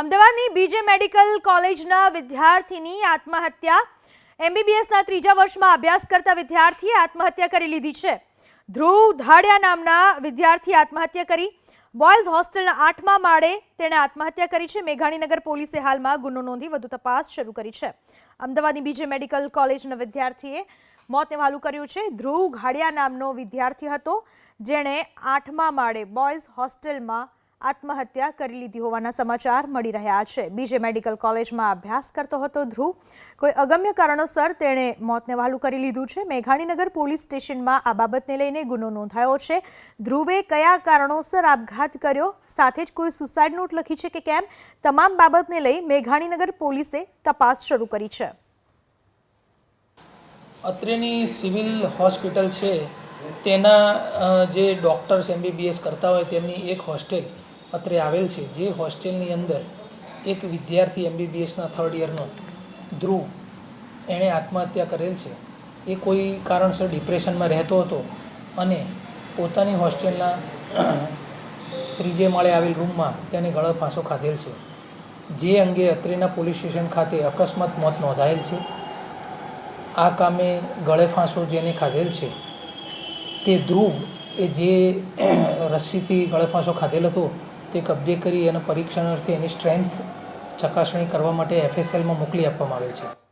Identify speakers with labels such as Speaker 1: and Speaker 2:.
Speaker 1: અમદાવાદની બીજે મેડિકલ કોલેજના વિદ્યાર્થીની આત્મહત્યા. એમબીબીએસના ત્રીજા વર્ષમાં અભ્યાસ કરતા વિદ્યાર્થીએ આત્મહત્યા કરી લીધી છે. ધ્રુવ ધાડિયા નામના વિદ્યાર્થી આત્મહત્યા કરી. બોયઝ હોસ્ટેલના આઠમા માળે તેણે આત્મહત્યા કરી છે. મેઘાણીનગર પોલીસે હાલમાં ગુનો નોંધી વધુ તપાસ શરૂ કરી છે. અમદાવાદની બીજે મેડિકલ કોલેજના વિદ્યાર્થીએ મોતને વાલું કર્યું છે. ધ્રુવ ઘાડિયા નામનો વિદ્યાર્થી હતો, જેણે આઠમા માળે બોયઝ હોસ્ટેલમાં આત્મહત્યા કરી લીધી હોવાના સમાચાર મળી રહ્યા છે. બીજે મેડિકલ કોલેજમાં અભ્યાસ કરતો હતો ધ્રુવ. કોઈ અગમ્ય કારણોસર તેણે મોતને વહાલું કરી લીધું છે. મેઘાણીનગર પોલીસ સ્ટેશનમાં આ બાબતને લઈને ગુનો નોંધાયો છે. ધ્રુવે કયા કારણોસર આપઘાત કર્યો? સાથે જ કોઈ સુસાઇડ નોટ લખી છે કે કેમ? તમામ બાબતને લઈ મેઘાણીનગર પોલીસે તપાસ શરૂ કરી છે.
Speaker 2: અત્રેની સિવિલ હોસ્પિટલ છે. તેના જે ડૉક્ટર્સ એમબીબીએસ કરતા હોય તેમની એક હોસ્ટેલ અત્રે આવેલ છે, જે હોસ્ટેલની અંદર એક વિદ્યાર્થી એમબીબીએસના થર્ડ યરનો ધ્રુવ એણે આત્મહત્યા કરેલ છે. એ કોઈ કારણસર ડિપ્રેશનમાં રહેતો હતો અને પોતાની હોસ્ટેલના ત્રીજે માળે આવેલ રૂમમાં તેને ગળો ફાંસો ખાધેલ છે. જે અંગે અત્રેના પોલીસ સ્ટેશન ખાતે અકસ્માત મોત નોંધાયેલ છે. આ કામે ગળે ફાંસો જેને ખાધેલ છે. તે ધ્રુવ એ જે રસ્સીથી ગળે ફાંસો ખાધેલ હતો તે કબજે કરી અને પરીક્ષણ અર્થે એની સ્ટ્રેન્થ ચકાસણી કરવા માટે એફએસએલમાં મોકલી આપવામાં આવેલ છે.